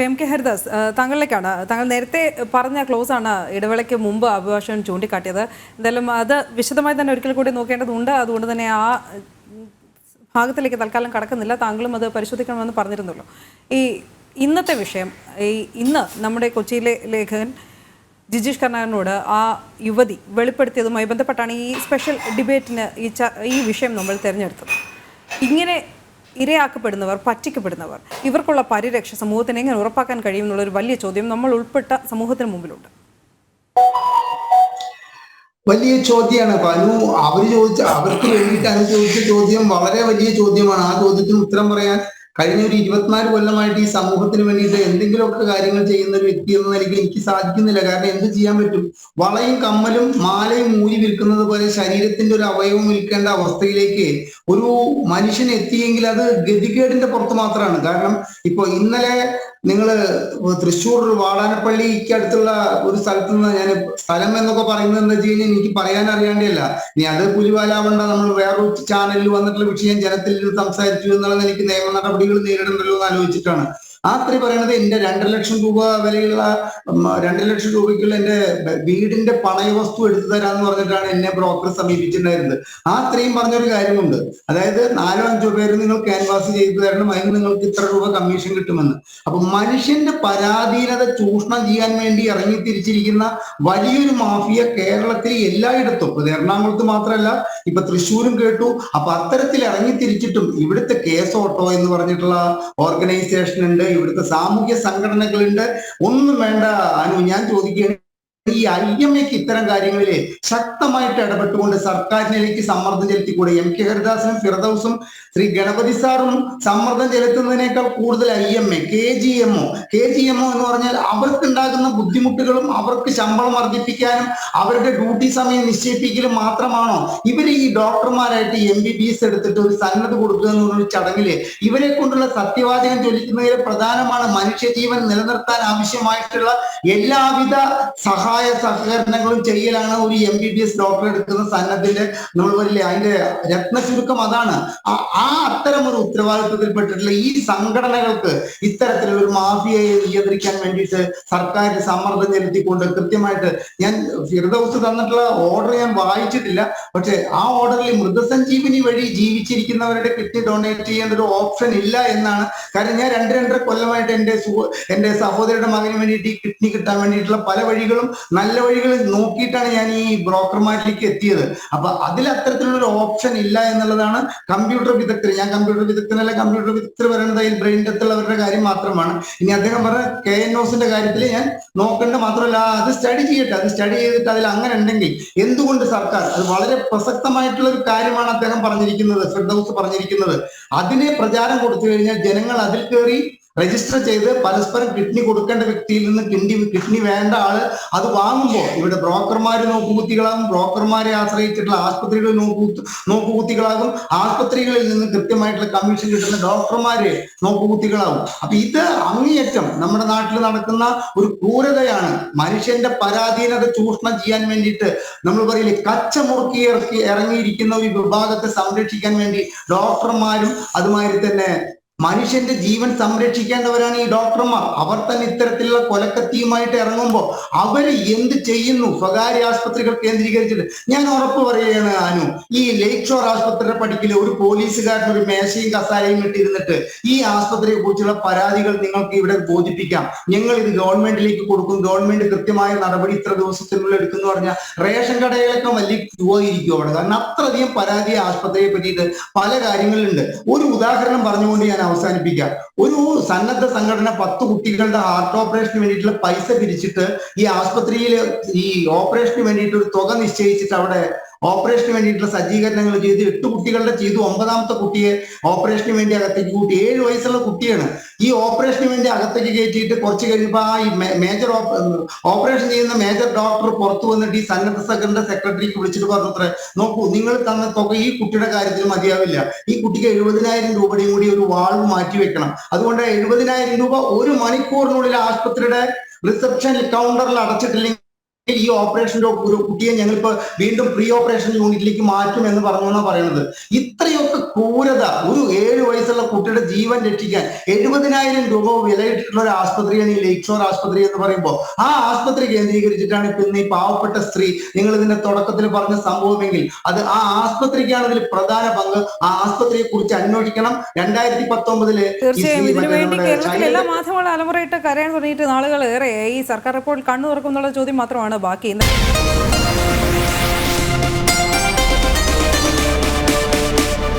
M K Haridas താങ്കളിലേക്കാണ്. താങ്കൾ നേരത്തെ പറഞ്ഞ ക്ലോസ് ആണ് ഇടവേളയ്ക്ക് മുമ്പ് അഭിഭാഷകൻ ചൂണ്ടിക്കാട്ടിയത്. എന്തായാലും അത് വിശദമായി തന്നെ ഒരിക്കൽ കൂടി നോക്കേണ്ടതുണ്ട്. അതുകൊണ്ട് തന്നെ ആ ഭാഗത്തിലേക്ക് തൽക്കാലം കടക്കുന്നില്ല. താങ്കളും അത് പരിശോധിക്കണമെന്ന് പറഞ്ഞിരുന്നല്ലോ. ഈ ഇന്നത്തെ വിഷയം ഈ ഇന്ന് നമ്മുടെ കൊച്ചിയിലെ ലേഖകൻ ജിജീഷ് കർണാകരനോട് ആ യുവതി വെളിപ്പെടുത്തിയതുമായി ബന്ധപ്പെട്ടാണ് ഈ സ്പെഷ്യൽ ഡിബേറ്റിന് ഈ ഈ വിഷയം നമ്മൾ തിരഞ്ഞെടുത്തത്. ഇങ്ങനെ ഇരയാക്കപ്പെടുന്നവർ പറ്റിക്കപ്പെടുന്നവർ ഇവർക്കുള്ള പരിരക്ഷ സമൂഹത്തിന് എങ്ങനെ ഉറപ്പാക്കാൻ കഴിയും എന്നുള്ളൊരു വലിയ ചോദ്യം നമ്മൾ ഉൾപ്പെട്ട സമൂഹത്തിന് മുമ്പിലുണ്ട്. വലിയ ചോദ്യമാണ്. പനു അവർ ചോദിച്ച അവർക്ക് വേണ്ടിയിട്ട് അനു ചോദിച്ച ചോദ്യം. വളരെ വലിയ ചോദ്യമാണ്. ആ ചോദ്യത്തിന് ഉത്തരം പറയാൻ കഴിഞ്ഞ ഒരു ഇരുപത്തിനാല് കൊല്ലമായിട്ട് ഈ സമൂഹത്തിന് വേണ്ടിയിട്ട് എന്തെങ്കിലുമൊക്കെ കാര്യങ്ങൾ ചെയ്യുന്ന ഒരു വ്യക്തി എന്ന നിലയ്ക്ക് എനിക്ക് സാധിക്കുന്നില്ല. കാരണം എന്ത് ചെയ്യാൻ പറ്റും? വളയും കമ്മലും മാലയും മൂരി വിൽക്കുന്നത് പോലെ ശരീരത്തിന്റെ ഒരു അവയവം വിൽക്കേണ്ട അവസ്ഥയിലേക്ക് ഒരു മനുഷ്യൻ എത്തിയെങ്കിൽ അത് ഗതികേടിന്റെ പുറത്ത് മാത്രമാണ്. കാരണം ഇപ്പൊ ഇന്നലെ നിങ്ങൾ തൃശ്ശൂർ വാടാനപ്പള്ളിക്ക് അടുത്തുള്ള ഒരു സ്ഥലത്ത് നിന്ന് ഞാൻ സ്ഥലം എന്നൊക്കെ പറയുന്നത് എന്താ വെച്ച് കഴിഞ്ഞാൽ എനിക്ക് പറയാൻ അറിയാണ്ടല്ല നീ അത് പുലിവാലാവണ്ട നമ്മൾ വേറൊരു ചാനലിൽ വന്നിട്ടുള്ള വിഷയം ജനത്തിൽ സംസാരിച്ചു എന്നുള്ള നിലയ്ക്ക് നിയമ നടപടികൾ നേരിടണ്ടല്ലോ എന്ന് ആലോചിച്ചിട്ടാണ്. ആ സ്ത്രീ പറയണത് എന്റെ രണ്ടര ലക്ഷം രൂപ വിലയുള്ള രണ്ടര ലക്ഷം രൂപയ്ക്കുള്ള എന്റെ വീടിന്റെ വീടിന്റെ പണയവസ്തു എടുത്തു തരാന്ന് പറഞ്ഞിട്ടാണ് എന്നെ ബ്രോക്കർ സമീപിച്ചിട്ടുണ്ടായിരുന്നത്. ആ സ്ത്രീയും പറഞ്ഞൊരു കാര്യമുണ്ട്. അതായത് നാലോ അഞ്ചോ പേര് നിങ്ങൾ ക്യാൻവാസ് ചെയ്തു തരണം അതിന് നിങ്ങൾക്ക് ഇത്ര രൂപ കമ്മീഷൻ കിട്ടുമെന്ന്. അപ്പൊ മനുഷ്യന്റെ പരാധീനത ചൂഷണം ചെയ്യാൻ വേണ്ടി ഇറങ്ങി തിരിച്ചിരിക്കുന്ന വലിയൊരു മാഫിയ കേരളത്തിൽ എല്ലായിടത്തും. ഇത് എറണാകുളത്ത് മാത്രമല്ല ഇപ്പൊ തൃശ്ശൂരും കേട്ടു. അപ്പൊ അത്തരത്തിൽ ഇറങ്ങി തിരിച്ചിട്ടും ഇവിടുത്തെ കേസ് ഓട്ടോ എന്ന് പറഞ്ഞിട്ടുള്ള ഓർഗനൈസേഷൻ ഉണ്ട്. ഇവിടുത്തെ സാമൂഹ്യ സംഘടനകളുണ്ട്. ഒന്നും വേണ്ട അനു ഞാൻ ചോദിക്കുകയാണ്. ഈ ഐ എം എക്ക് ഇത്തരം കാര്യങ്ങളിൽ ശക്തമായിട്ട് ഇടപെട്ടുകൊണ്ട് സർക്കാരിനിലേക്ക് സമ്മർദ്ദം ചെലുത്തിക്കൂടെ? എം കെ ഹരിദാസും ഫിറദൌസും ശ്രീ ഗണപതി സാറും സമ്മർദ്ദം ചെലുത്തുന്നതിനേക്കാൾ കൂടുതൽ I M A K G M O K G M O എന്ന് പറഞ്ഞാൽ അവർക്കുണ്ടാകുന്ന ബുദ്ധിമുട്ടുകളും അവർക്ക് ശമ്പളം വർദ്ധിപ്പിക്കാനും അവരുടെ ഡ്യൂട്ടി സമയം നിശ്ചയിപ്പിക്കലും മാത്രമാണോ? ഇവർ ഈ ഡോക്ടർമാരായിട്ട് എം ബി ബി എസ് എടുത്തിട്ട് ഒരു സന്നദ്ധ കൊടുക്കുക എന്ന് പറഞ്ഞ ചടങ്ങിൽ ഇവരെ കൊണ്ടുള്ള സത്യവാചകം ചൊല്ലിക്കുന്നതിൽ പ്രധാനമാണ് മനുഷ്യജീവൻ നിലനിർത്താൻ ആവശ്യമായിട്ടുള്ള എല്ലാവിധ സഹായ സഹകരണങ്ങളും ചെയ്യലാണ് ഒരു M B B S doctor എടുക്കുന്ന സന്നദ്ധന്റെ നമ്മൾ അതിന്റെ രത്ന ചുരുക്കം അതാണ്. ആ- അത്തരം ഒരു ഉത്തരവാദിത്വത്തിൽപ്പെട്ടിട്ടുള്ള ഈ സംഘടനകൾക്ക് ഇത്തരത്തിലുള്ള ഒരു മാഫിയയെ നിയന്ത്രിക്കാൻ വേണ്ടിയിട്ട് സർക്കാരിന്റെ സമ്മർദ്ദം ചെലുത്തിക്കൊണ്ട് കൃത്യമായിട്ട് ഞാൻ ഫിർദൌസ് തന്നിട്ടുള്ള ഓർഡർ ഞാൻ വായിച്ചിട്ടില്ല. പക്ഷെ ആ ഓർഡറിൽ മൃതസഞ്ജീവിനി വഴി ജീവിച്ചിരിക്കുന്നവരുടെ കിഡ്നി ഡൊണേറ്റ് ചെയ്യേണ്ട ഒരു ഓപ്ഷൻ ഇല്ല എന്നാണ്. കാരണം ഞാൻ രണ്ട് രണ്ടര കൊല്ലമായിട്ട് എന്റെ എന്റെ സഹോദരിയുടെ മകന് വേണ്ടിയിട്ട് ഈ കിഡ്നി കിട്ടാൻ വേണ്ടിയിട്ടുള്ള പല വഴികളും നല്ല വഴികൾ നോക്കിയിട്ടാണ് ഞാൻ ഈ ബ്രോക്കർമാരിലേക്ക് എത്തിയത്. അപ്പൊ അതിൽ അത്തരത്തിലുള്ള ഒരു ഓപ്ഷൻ ഇല്ല എന്നുള്ളതാണ് കമ്പ്യൂട്ടർ വിദഗ്ധർ. ഞാൻ കമ്പ്യൂട്ടർ വിദഗ്ധനല്ല കമ്പ്യൂട്ടർ വിദഗ്ധർ പറയുന്നത് അതിൽ ബ്രെയിൻ ഡെത്ത് ഉള്ളവരുടെ കാര്യം മാത്രമാണ്. ഇനി അദ്ദേഹം പറഞ്ഞ കെ എൻ ഓസിന്റെ കാര്യത്തിൽ ഞാൻ നോക്കേണ്ട മാത്രമല്ല അത് സ്റ്റഡി ചെയ്യട്ടെ അത് സ്റ്റഡി ചെയ്തിട്ട് അതിൽ അങ്ങനെ ഉണ്ടെങ്കിൽ എന്തുകൊണ്ട് സർക്കാർ? അത് വളരെ പ്രസക്തമായിട്ടുള്ള ഒരു കാര്യമാണ് അദ്ദേഹം പറഞ്ഞിരിക്കുന്നത് ഫിർദൌസ് പറഞ്ഞിരിക്കുന്നത്. അതിനെ പ്രചാരം കൊടുത്തു കഴിഞ്ഞാൽ ജനങ്ങൾ അതിൽ കയറി രജിസ്റ്റർ ചെയ്ത് പരസ്പരം കിഡ്നി കൊടുക്കേണ്ട വ്യക്തിയിൽ നിന്ന് കിഡ്നി കിഡ്നി വേണ്ട ആൾ അത് വാങ്ങുമ്പോൾ ഇവിടെ ബ്രോക്കർമാര് നോക്കുകുത്തികളാകും. ബ്രോക്കർമാരെ ആശ്രയിച്ചിട്ടുള്ള ആസ്പത്രികൾ നോക്കൂ നോക്കുകുത്തികളാകും. ആസ്പത്രികളിൽ നിന്ന് കൃത്യമായിട്ടുള്ള കമ്മീഷൻ കിട്ടുന്ന ഡോക്ടർമാര് നോക്കുകുത്തികളാകും. അപ്പൊ ഇത് അങ്ങേയറ്റം നമ്മുടെ നാട്ടിൽ നടക്കുന്ന ഒരു ക്രൂരതയാണ്. മനുഷ്യന്റെ പരാധീനത ചൂഷണം ചെയ്യാൻ വേണ്ടിയിട്ട് നമ്മൾ പറയില്ലേ കച്ചമുറുക്കി ഇറക്കി ഇറങ്ങിയിരിക്കുന്ന ഒരു വിഭാഗത്തെ സംരക്ഷിക്കാൻ വേണ്ടി ഡോക്ടർമാരും അതുമാതിരി തന്നെ മനുഷ്യന്റെ ജീവൻ സംരക്ഷിക്കേണ്ടവരാണ് ഈ ഡോക്ടർമാർ. അവർ തന്നെ ഇത്തരത്തിലുള്ള കൊലക്കത്തിയുമായിട്ട് ഇറങ്ങുമ്പോൾ അവർ എന്ത് ചെയ്യുന്നു? സ്വകാര്യ ആശുപത്രികൾ കേന്ദ്രീകരിച്ചിട്ട്. ഞാൻ ഉറപ്പ് പറയുകയാണ് അനു ഈ ലേക്ക് ഷോർ ആസ്പത്രിയുടെ പഠിക്കൽ ഒരു പോലീസുകാരൻ ഒരു മേശയും കസാരയും ഇട്ടിരുന്നിട്ട് ഈ ആസ്പത്രിയെ കുറിച്ചുള്ള പരാതികൾ നിങ്ങൾക്ക് ഇവിടെ ബോധിപ്പിക്കാം. ഞങ്ങൾ ഇത് ഗവൺമെന്റിലേക്ക് കൊടുക്കും. ഗവൺമെന്റ് കൃത്യമായ നടപടി ഇത്ര ദിവസത്തിനുള്ളിൽ എടുക്കുന്നു പറഞ്ഞാൽ റേഷൻ കടകളൊക്കെ വലിയ ക്യൂ ആയിരിക്കും അവിടെ. കാരണം അത്രയധികം പരാതി ആശുപത്രിയെ പറ്റിയിട്ട് പല കാര്യങ്ങളുണ്ട് ഒരു ഉദാഹരണം പറഞ്ഞുകൊണ്ട് ഞാൻ അവസാനിപ്പിക്കാം ഒരു സന്നദ്ധ സംഘടന പത്ത് കുട്ടികളുടെ ഹാർട്ട് ഓപ്പറേഷന് വേണ്ടിയിട്ടുള്ള പൈസ പിരിച്ചിട്ട് ഈ ആസ്പത്രിയിൽ ഈ ഓപ്പറേഷന് വേണ്ടിയിട്ട് ഒരു തുക നിശ്ചയിച്ചിട്ട് അവിടെ ഓപ്പറേഷന് വേണ്ടിയിട്ടുള്ള സജ്ജീകരണങ്ങൾ ചെയ്ത് എട്ട് കുട്ടികളുടെ ചെയ്തു. ഒമ്പതാമത്തെ കുട്ടിയെ ഓപ്പറേഷന് വേണ്ടി അകത്തേക്ക് കൂട്ടി. ഏഴ് വയസ്സുള്ള കുട്ടിയാണ്. ഈ ഓപ്പറേഷന് വേണ്ടി അകത്തേക്ക് കയറ്റിയിട്ട് കുറച്ച് കഴിയുമ്പോൾ ആ മേജർ ഓപ്പറേഷൻ ചെയ്യുന്ന മേജർ ഡോക്ടർ പുറത്തു വന്നിട്ട് ഈ സന്നദ്ധ സംഘടന സെക്രട്ടറിക്ക് വിളിച്ചിട്ട് പറഞ്ഞത്ര നോക്കൂ നിങ്ങൾ തന്ന തുക ഈ കുട്ടിയുടെ കാര്യത്തിൽ മതിയാവില്ല. ഈ കുട്ടിക്ക് എഴുപതിനായിരം രൂപയുടെയും കൂടി ഒരു വാൾവ് മാറ്റി വെക്കണം. അതുകൊണ്ട് എഴുപതിനായിരം രൂപ ഒരു മണിക്കൂറിനുള്ളിൽ ആശുപത്രിയുടെ റിസപ്ഷൻ കൗണ്ടറിൽ അടച്ചിട്ടില്ലെങ്കിൽ ഈ ഓപ്പറേഷന്റെ ഒരു കുട്ടിയെ ഞങ്ങളിപ്പോ വീണ്ടും പ്രീ ഓപ്പറേഷൻ യൂണിറ്റിലേക്ക് മാറ്റും എന്ന് പറഞ്ഞാണ് പറയുന്നത്. ഇത്രയൊക്കെ ക്രൂരത? ഒരു ഏഴ് വയസ്സുള്ള കുട്ടിയുടെ ജീവൻ രക്ഷിക്കാൻ എഴുപതിനായിരം രൂപ വിലയിട്ടിട്ടുള്ള ഒരു ആസ്പത്രിയാണ് ഈ ലേക്ക് ഷോർ ആസ്പത്രി എന്ന് പറയുമ്പോൾ. ആ ആസ്പത്രി കേന്ദ്രീകരിച്ചിട്ടാണ് ഇപ്പൊ ഇന്ന് ഈ പാവപ്പെട്ട സ്ത്രീ നിങ്ങൾ ഇതിന്റെ തുടക്കത്തിൽ പറഞ്ഞ സംഭവമെങ്കിൽ അത് ആ ആസ്പത്രിക്കാണ് ഇതിൽ പ്രധാന പങ്ക്. ആ ആസ്പത്രിയെ കുറിച്ച് അന്വേഷിക്കണം. രണ്ടായിരത്തി പത്തൊമ്പതിൽ തീർച്ചയായും. ഇതിനു വേണ്ടി കേരളത്തിലെ എല്ലാ മാധ്യമങ്ങളും അലമുറയിട്ട് കരയാൻ തുടങ്ങിയിട്ട് നാളുകൾ ഏറെ ഈ സർക്കാർ റിപ്പോർട്ട് കണ്ണു തുറക്കും എന്നുള്ള ചോദ്യം മാത്രമാണ് ബാക്കി